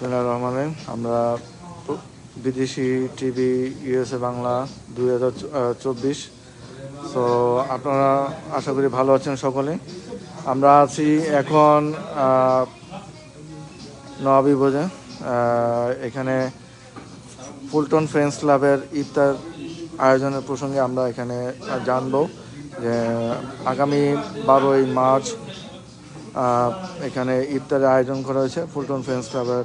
রহমান আমরা বিদেশি TV, USA Bangla দুই হাজার চব্বিশ। সো আপনারা আশা করি ভালো আছেন সকলে। আমরা আছি এখন নবাবী বোঝে এখানে ফুলটন ফ্রেন্ডস ক্লাবের ইফতার আয়োজনের প্রসঙ্গে আমরা এখানে জানব যে আগামী বারোই মার্চ এখানে ইফতারের আয়োজন করা হয়েছে, ফুলটন ফ্রেন্ডস ক্লাবের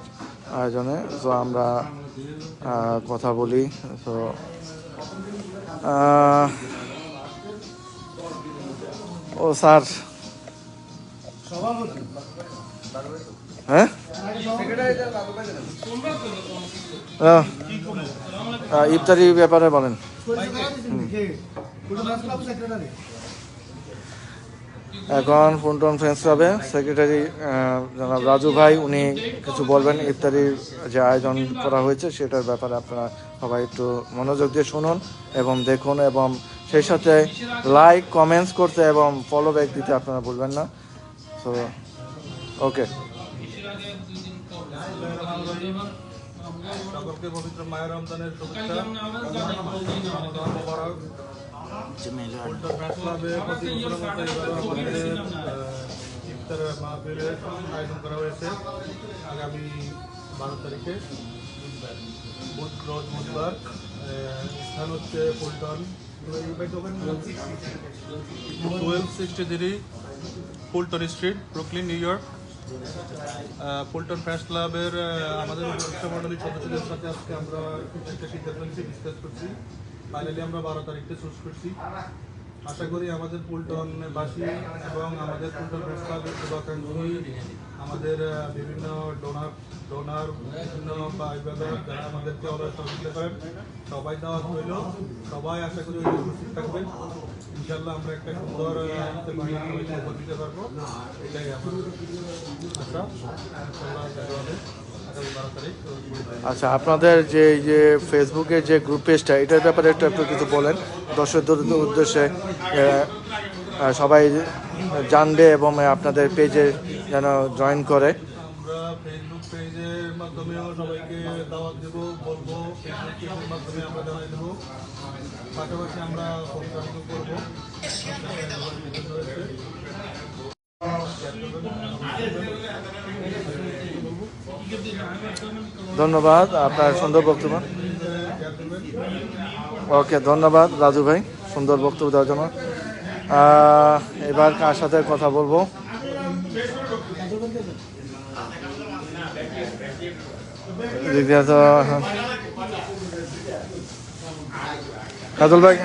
আয়োজনে। তো আমরা কথা বলি। তো ও স্যার। হ্যাঁ? ইফতারি ব্যাপারে বলেন। এখন ফুলটন ফ্রেন্ডস হবে সেক্রেটারি জনাব রাজু ভাই, উনি কিছু বলবেন, ইফতারির যে আয়োজন করা হয়েছে সেটার ব্যাপারে আপনারা সবাই একটু মনোযোগ দিয়ে শুনুন এবং দেখুন এবং সেই সাথে লাইক কমেন্টস করতে এবং ফলো ব্যাক দিতে আপনারা ভুলবেন না। তো ওকে সকলকে পবিত্র মায়ের রমজানের শুভেচ্ছা। মাহফিলের আয়োজন করা হয়েছে আগামী তারিখে হচ্ছে Fulton sixty three street, Brooklyn, New York. Fulton press ক্লাবের আমাদের সদস্যদের সাথে আজকে আমরা একটা সিদ্ধান্ত নিয়েছি ডিসকাস করছি। ফাইনালি আমরা বারো তারিখে চুজ করছি। আশা করি আমাদের ফুলটনবাসী এবং আমাদের ফুলটন প্রেস শুভাকাঙ্ক্ষী, আমাদের বিভিন্ন ডোনার ডোনার বিভিন্ন যারা আমাদেরকে সহযোগিতা করেন সবাই দেওয়া হইল সবাই আশা করি উপস্থিত থাকবেন। ইনশাল্লাহ আমরা একটা সুন্দর দিতে পারব। এটাই আমার আশা। আচ্ছা আপনাদের যে যে ফেসবুকে যে গ্রুপ পেজটা এটার ব্যাপারে একটু একটু কিছু বলেন। দর্শকদের উদ্দেশ্যে সবাই জানবে এবং আপনাদের পেজে যেন জয়েন করে। পাশাপাশি আমরা করব। ধন্যবাদ, আপনার সুন্দর বক্তব্য। ওকে, ধন্যবাদ, রাজু ভাই, সুন্দর বক্তব্য দেওয়ার জন্য। এবার কার সাথে কথা বলব? হ্যাঁ। কাজল ভাই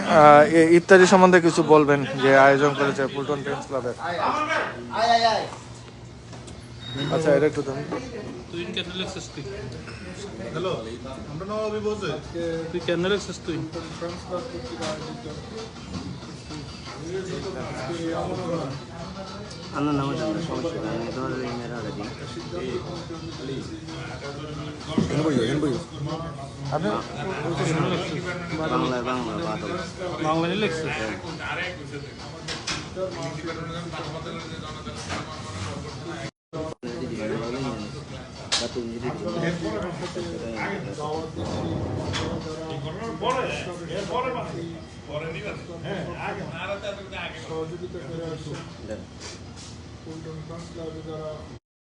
ইত্যাদি সম্বন্ধে কিছু বলবেন, যে আয়োজন করেছে ফুলটন টেন্স ক্লাবের। আচ্ছা এটা একটু দাম তুই কেন লেখছিস তুই হ্যালো আমরা নবাবি বলছি তুই কেন লেখছিস তুই আল্লাহ নামে জানলে সমস্যা নেই। আমি তোমার এই মেয়েরা রাখি বাংলায় বাংলা বাদল বাংলায় লিখছে সহযোগিতা করে আসছে যারা